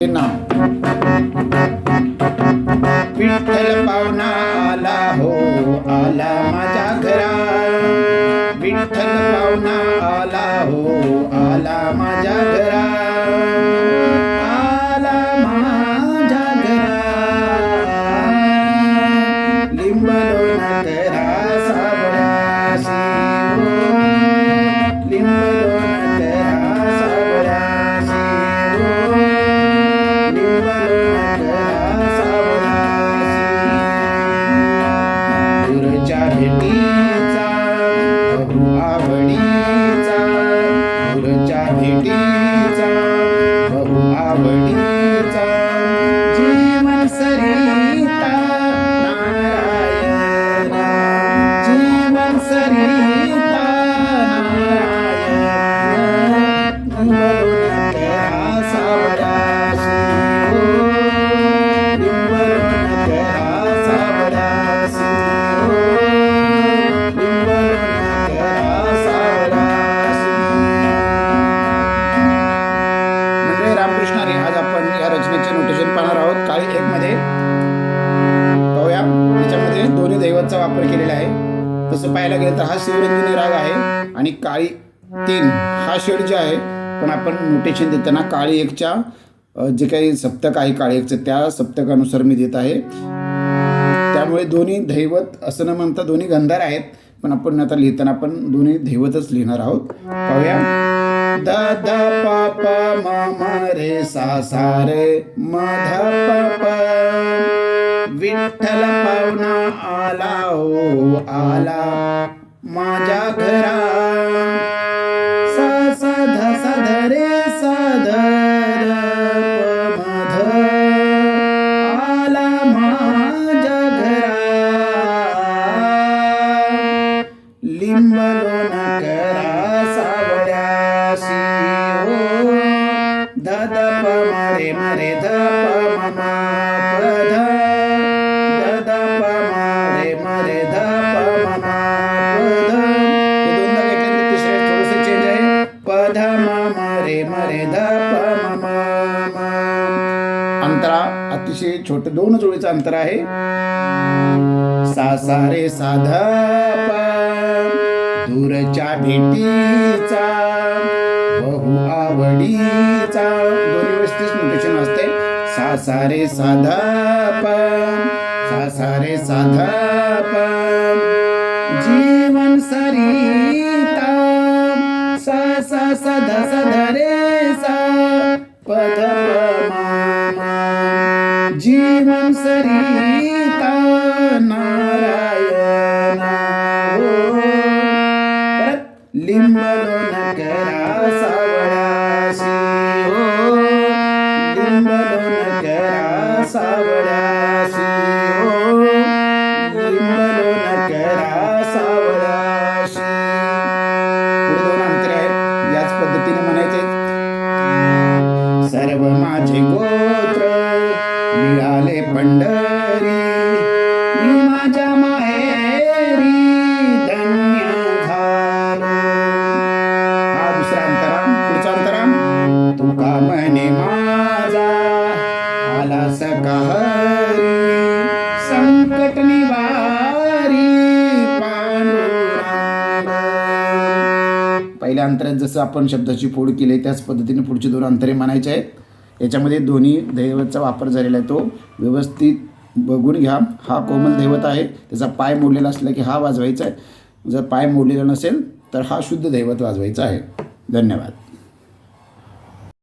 नाव विठ्ठल पाहुणा आला हो आला माझ्या घरा विठ्ठल पाहुणा आला हो आला माझ्या घरा रागांचा वापर केलेला आहे. तसं पाहायला गेलं तर हा शिवरंजनी राग आहे आणि काळी तीन हा षडज आहे पण आपण नोटेशन देताना काळी एकच्या जे काही सप्तक आहे काळी एकचं त्या सप्तकानुसार मी देत आहे. त्यामुळे दोन्ही दैवत असं न म्हणता दोन्ही गंधार आहेत पण आपण आता लिहिताना आपण दोन्ही दैवतच लिहिणार आहोत. पाहूया. द द प म रे सा सा रे म ध प विठ्ठल पाहुणा आला ओ आला माझ्या घरा सा सा ध सा ध रे ध र म ध आला माझ्या घरा लिंबलोण करा सावड्यासी हो ध मरे मरे धप प म अंतरा अतिशय छोट दोन जोडीचं अंतर आहे. सा सा रे सा दूरच्या भेटीचा बहु आवडीचा. दोन्ही वेळेस तीच नोटेशन असते. सा सा रे साध सा सा रे सा जीवन सरिता सा सा सध सध रे सा पद म जीवन सरिता नारायण। हो परत करा सावळाशी हो करा मी माझ्या माहेरी धन्य झालो हा दुसरा अंतराम पुढचा अंतराम. तुका म्हणे माझा आला सकाहरी संकट निवारी पहिल्या अंतरात जसं आपण शब्दाची फोड केली त्याच पद्धतीने पुढचे दोन अंतरे म्हणायचे आहेत. याच्यामध्ये दोन्ही दैवतचा वापर झालेला आहे तो. व्यवस्थित बघून घ्या. हा कोमल दैवत आहे. त्याचा पाय मोडलेला असला की हा वाजवायचा आहे. जर पाय मोडलेला नसेल तर हा शुद्ध दैवत वाजवायचा आहे. धन्यवाद.